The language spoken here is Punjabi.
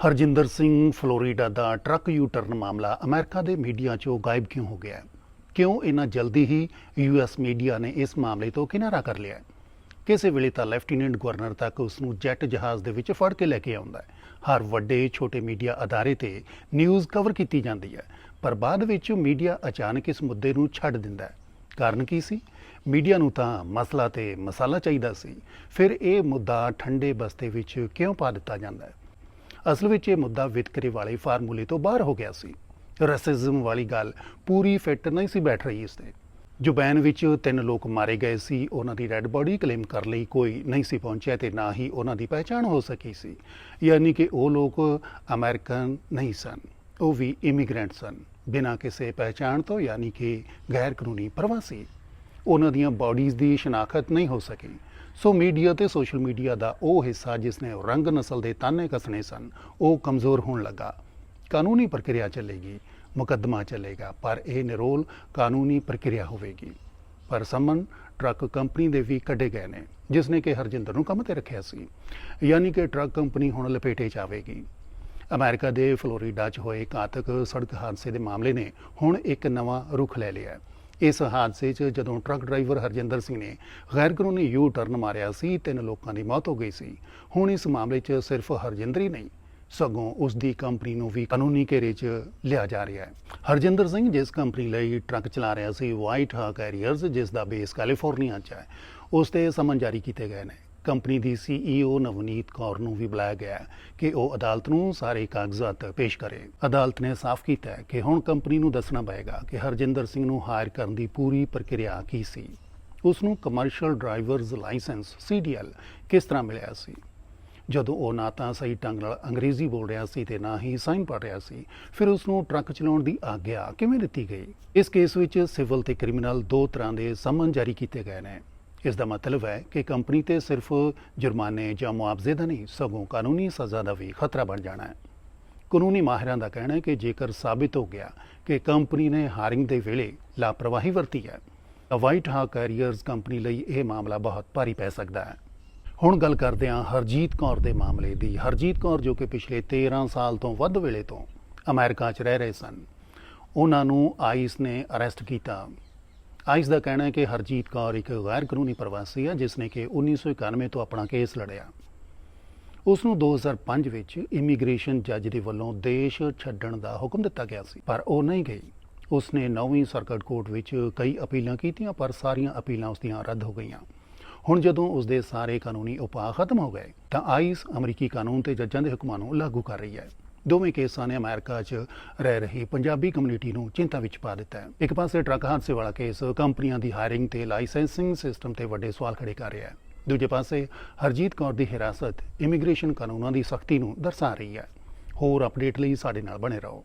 ਹਰਜਿੰਦਰ ਸਿੰਘ ਫਲੋਰੀਡਾ ਦਾ ਟਰੱਕ ਯੂ ਟਰਨ ਮਾਮਲਾ ਅਮਰੀਕਾ ਦੇ ਮੀਡੀਆ 'ਚੋਂ ਗਾਇਬ ਕਿਉਂ ਹੋ ਗਿਆ? ਕਿਉਂ ਇੰਨਾ ਜਲਦੀ ਹੀ ਯੂਐਸ ਮੀਡੀਆ ਨੇ ਇਸ ਮਾਮਲੇ ਤੋਂ ਕਿਨਾਰਾ ਕਰ ਲਿਆ? ਕਿਸੇ ਵੇਲੇ ਤਾਂ ਲੈਫਟੀਨੈਂਟ ਗਵਰਨਰ ਤੱਕ ਉਸ ਨੂੰ ਜੈਟ ਜਹਾਜ਼ ਦੇ ਵਿੱਚ ਫੜ ਕੇ ਲੈ ਕੇ ਆਉਂਦਾ ਹੈ। ਹਰ ਵੱਡੇ ਛੋਟੇ ਮੀਡੀਆ ਅਦਾਰੇ ਤੇ ਨਿਊਜ਼ ਕਵਰ ਕੀਤੀ ਜਾਂਦੀ ਹੈ, ਪਰ ਬਾਅਦ ਵਿੱਚ ਮੀਡੀਆ ਅਚਾਨਕ ਇਸ ਮੁੱਦੇ ਨੂੰ ਛੱਡ ਦਿੰਦਾ ਹੈ। ਕਾਰਨ ਕੀ ਸੀ? ਮੀਡੀਆ ਨੂੰ ਤਾਂ ਮਸਲਾ ਤੇ ਮਸਾਲਾ ਚਾਹੀਦਾ ਸੀ। ਫਿਰ ਇਹ ਮੁੱਦਾ ਠੰਡੇ ਬਸਤੇ ਵਿੱਚ ਕਿਉਂ ਪਾ ਦਿੱਤਾ ਜਾਂਦਾ ਹੈ? ਅਸਲ ਵਿੱਚ ਇਹ ਮੁੱਦਾ ਵਿਤਕਰੇ ਵਾਲੇ ਫਾਰਮੂਲੇ ਤੋਂ ਬਾਹਰ ਹੋ ਗਿਆ ਸੀ। ਰਸਿਜ਼ਮ ਵਾਲੀ ਗੱਲ ਪੂਰੀ ਫਿੱਟ ਨਹੀਂ ਸੀ ਬੈਠ ਰਹੀ ਇਸ ਤੇ। ਜੁਬੈਨ ਵਿੱਚ ਤਿੰਨ ਲੋਕ ਮਾਰੇ ਗਏ ਸੀ। ਉਹਨਾਂ ਦੀ ਰੈੱਡ ਬੋਡੀ ਕਲੇਮ ਕਰ ਲਈ ਕੋਈ ਨਹੀਂ ਸੀ ਪਹੁੰਚਿਆ ਤੇ ਨਾ ਹੀ ਉਹਨਾਂ ਦੀ ਪਹਿਚਾਣ ਹੋ ਸਕੀ ਸੀ। ਯਾਨੀ ਕਿ ਉਹ ਲੋਕ ਅਮਰੀਕਨ ਨਹੀਂ ਸਨ, ਉਹ ਵੀ ਇਮੀਗ੍ਰੈਂਟ ਸਨ, ਬਿਨਾਂ ਕਿਸੇ ਪਹਿਚਾਣ ਤੋਂ ਯਾਨੀ ਕਿ ਗੈਰ ਕਾਨੂੰਨੀ ਪ੍ਰਵਾਸੀ। ਉਹਨਾਂ ਦੀਆਂ ਬਾਡੀਜ਼ ਦੀ ਸ਼ਨਾਖਤ ਨਹੀਂ ਹੋ ਸਕੀ। ਸੋ ਮੀਡੀਆ ਤੇ ਸੋਸ਼ਲ ਮੀਡੀਆ ਦਾ ਉਹ ਹਿੱਸਾ ਜਿਸ ਨੇ ਰੰਗ ਨਸਲ ਦੇ ਤਾਨੇ ਕੱਸਣੇ ਸਨ, ਉਹ ਕਮਜ਼ੋਰ ਹੋਣ ਲੱਗਾ। ਕਾਨੂੰਨੀ ਪ੍ਰਕਿਰਿਆ ਚੱਲੇਗੀ, ਮੁਕੱਦਮਾ ਚੱਲੇਗਾ, ਪਰ ਇਹ ਨਿਰੋਲ ਕਾਨੂੰਨੀ ਪ੍ਰਕਿਰਿਆ ਹੋਵੇਗੀ। ਪਰ ਸਮਨ ਟਰੱਕ ਕੰਪਨੀ ਦੇ ਵੀ ਕੱਢੇ ਗਏ ਨੇ, ਜਿਸ ਨੇ ਕਿ ਹਰਜਿੰਦਰ ਨੂੰ ਕੰਮ ਤੇ ਰੱਖਿਆ ਸੀ। ਯਾਨੀ ਕਿ ਟਰੱਕ ਕੰਪਨੀ ਹੁਣ ਲਪੇਟੇ 'ਚ ਆਵੇਗੀ ਅਮਰੀਕਾ ਦੇ ਫਲੋਰੀਡਾ 'ਚ ਹੋਏ ਘਾਤਕ ਸੜਕ ਹਾਦਸੇ ਦੇ ਮਾਮਲੇ ਨੇ ਹੁਣ ਇੱਕ ਨਵਾਂ ਰੁਖ ਲੈ ਲਿਆ ਹੈ। ਇਸ ਹਾਦਸੇ 'ਚ ਜਦੋਂ ਟਰੱਕ ਡਰਾਈਵਰ ਹਰਜਿੰਦਰ ਸਿੰਘ ਨੇ ਗੈਰ ਕਾਨੂੰਨੀ ਯੂ ਟਰਨ ਮਾਰਿਆ ਸੀ, ਤਿੰਨ ਲੋਕਾਂ ਦੀ ਮੌਤ ਹੋ ਗਈ ਸੀ। ਹੁਣ ਇਸ ਮਾਮਲੇ 'ਚ ਸਿਰਫ ਹਰਜਿੰਦਰ ਹੀ ਨਹੀਂ, ਸਗੋਂ ਉਸ ਦੀ ਕੰਪਨੀ ਨੂੰ ਵੀ ਕਾਨੂੰਨੀ ਘੇਰੇ 'ਚ ਲਿਆ ਜਾ ਰਿਹਾ ਹੈ। ਹਰਜਿੰਦਰ ਸਿੰਘ ਜਿਸ ਕੰਪਨੀ ਲਈ ਟਰੱਕ ਚਲਾ ਰਿਹਾ ਸੀ ਵਾਈਟ ਹਾ ਕੈਰੀਅਰਸ ਜਿਸ ਦਾ ਬੇਸ ਕੈਲੀਫੋਰਨੀਆ 'ਚ ਹੈ, ਉਸ ਤੇ ਸਮਨ ਜਾਰੀ ਕੀਤੇ ਗਏ ਨੇ। ਕੰਪਨੀ ਦੀ ਸੀਈਓ ਨਵਨੀਤ ਕੌਰ ਨੂੰ ਵੀ ਬੁਲਾਇਆ ਗਿਆ ਕਿ ਉਹ ਅਦਾਲਤ ਨੂੰ ਸਾਰੇ ਕਾਗਜ਼ਾਤ ਪੇਸ਼ ਕਰੇ। ਅਦਾਲਤ ਨੇ ਸਾਫ਼ ਕੀਤਾ ਕਿ ਹੁਣ ਕੰਪਨੀ ਨੂੰ ਦੱਸਣਾ ਪਏਗਾ ਕਿ ਹਰਜਿੰਦਰ ਸਿੰਘ ਨੂੰ ਹਾਇਰ ਕਰਨ ਦੀ ਪੂਰੀ ਪ੍ਰਕਿਰਿਆ ਕੀ ਸੀ। ਉਸ ਨੂੰ ਕਮਰਸ਼ੀਅਲ ਡਰਾਈਵਰਜ਼ ਲਾਇਸੈਂਸ ਸੀਡੀਐਲ ਕਿਸ ਤਰ੍ਹਾਂ ਮਿਲਿਆ ਸੀ? ਜਦੋਂ ਉਹ ਨਾ ਤਾਂ ਸਹੀ ਢੰਗ ਨਾਲ ਅੰਗਰੇਜ਼ੀ ਬੋਲ ਰਿਹਾ ਸੀ ਤੇ ਨਾ ਹੀ ਸਾਈਨ ਪੜ੍ਹ ਰਿਹਾ ਸੀ, ਫਿਰ ਉਸ ਨੂੰ ਟਰੱਕ ਚਲਾਉਣ ਦੀ ਆਗਿਆ ਕਿਵੇਂ ਦਿੱਤੀ ਗਈ? ਇਸ ਕੇਸ ਵਿੱਚ ਸਿਵਲ ਤੇ ਕ੍ਰਿਮੀਨਲ ਦੋ ਤਰ੍ਹਾਂ ਦੇ ਸਮਨ ਜਾਰੀ ਕੀਤੇ ਗਏ ਨੇ। ਇਸ ਦਾ ਮਤਲਬ ਹੈ ਕਿ ਕੰਪਨੀ ਤੇ ਸਿਰਫ ਜੁਰਮਾਨੇ ਜਾਂ ਮੁਆਵਜ਼ੇ ਦਾ ਨਹੀਂ, ਸਗੋਂ ਕਾਨੂੰਨੀ ਸਜ਼ਾ ਦਾ ਵੀ ਖਤਰਾ ਬਣ ਜਾਣਾ ਹੈ। ਕਾਨੂੰਨੀ ਮਾਹਿਰਾਂ ਦਾ ਕਹਿਣਾ ਹੈ ਕਿ ਜੇਕਰ ਸਾਬਿਤ ਹੋ ਗਿਆ ਕਿ ਕੰਪਨੀ ਨੇ ਹਾਇਰਿੰਗ ਦੇ ਵੇਲੇ ਲਾਪਰਵਾਹੀ ਵਰਤੀ ਹੈ, ਤਾਂ ਵਾਈਟ ਹਾ ਕੈਰੀਅਰਸ ਕੰਪਨੀ ਲਈ ਇਹ ਮਾਮਲਾ ਬਹੁਤ ਭਾਰੀ ਪੈ ਸਕਦਾ ਹੈ। ਹੁਣ ਗੱਲ ਕਰਦੇ ਹਾਂ ਹਰਜੀਤ ਕੌਰ ਦੇ ਮਾਮਲੇ ਦੀ। ਹਰਜੀਤ ਕੌਰ ਜੋ ਕਿ ਪਿਛਲੇ 13 ਸਾਲ ਤੋਂ ਵੱਧ ਵੇਲੇ ਤੋਂ ਅਮਰੀਕਾ 'ਚ ਰਹਿ ਰਹੇ ਸਨ, ਉਹਨਾਂ ਨੂੰ ਆਈਸ ਨੇ ਅਰੈਸਟ ਕੀਤਾ। ਆਈਸ ਦਾ ਕਹਿਣਾ ਹੈ ਕਿ ਹਰਜੀਤ ਕੌਰ ਇੱਕ ਗੈਰ ਕਾਨੂੰਨੀ ਪ੍ਰਵਾਸੀ ਹੈ ਜਿਸ ਨੇ ਕਿ 1991 ਤੋਂ ਆਪਣਾ ਕੇਸ ਲੜਿਆ। ਉਸ ਨੂੰ 2005 ਵਿੱਚ ਇਮੀਗ੍ਰੇਸ਼ਨ ਜੱਜ ਦੇ ਵੱਲੋਂ ਦੇਸ਼ ਛੱਡਣ ਦਾ ਹੁਕਮ ਦਿੱਤਾ ਗਿਆ ਸੀ, ਪਰ ਉਹ ਨਹੀਂ ਗਈ। ਉਸ ਨੇ ਨੌਵੀਂ ਸਰਕਟ ਕੋਰਟ ਵਿੱਚ ਕਈ ਅਪੀਲਾਂ ਕੀਤੀਆਂ, ਪਰ ਸਾਰੀਆਂ ਅਪੀਲਾਂ ਉਸ ਦੀਆਂ ਰੱਦ ਹੋ ਗਈਆਂ। ਹੁਣ ਜਦੋਂ ਉਸ ਦੇ ਸਾਰੇ ਕਾਨੂੰਨੀ ਉਪਾਅ ਖਤਮ ਹੋ ਗਏ, ਤਾਂ ਆਈਸ ਅਮਰੀਕੀ ਕਾਨੂੰਨ ਤੇ ਜੱਜਾਂ ਦੇ ਹੁਕਮਾਂ ਨੂੰ ਲਾਗੂ ਕਰ ਰਹੀ ਹੈ। ਦੋਵੇਂ ਕੇਸਾਂ ਨੇ ਅਮਰੀਕਾ 'ਚ ਰਹਿ ਰਹੀ ਪੰਜਾਬੀ ਕਮਿਊਨਿਟੀ ਨੂੰ ਚਿੰਤਾ ਵਿੱਚ ਪਾ ਦਿੱਤਾ ਹੈ। ਇੱਕ ਪਾਸੇ ਟਰੱਕ ਹਾਦਸੇ ਵਾਲਾ ਕੇਸ ਕੰਪਨੀਆਂ ਦੀ ਹਾਇਰਿੰਗ ਤੇ ਲਾਇਸੈਂਸਿੰਗ ਸਿਸਟਮ ਤੇ ਵੱਡੇ ਸਵਾਲ ਖੜੇ ਕਰ ਰਿਹਾ ਹੈ। ਦੂਜੇ ਪਾਸੇ ਹਰਜੀਤ ਕੌਰ ਦੀ ਹਿਰਾਸਤ ਇਮੀਗ੍ਰੇਸ਼ਨ ਕਾਨੂੰਨਾਂ ਦੀ ਸਖਤੀ ਨੂੰ ਦਰਸਾ ਰਹੀ ਹੈ। ਹੋਰ ਅਪਡੇਟ ਲਈ ਸਾਡੇ ਨਾਲ ਬਣੇ ਰਹੋ।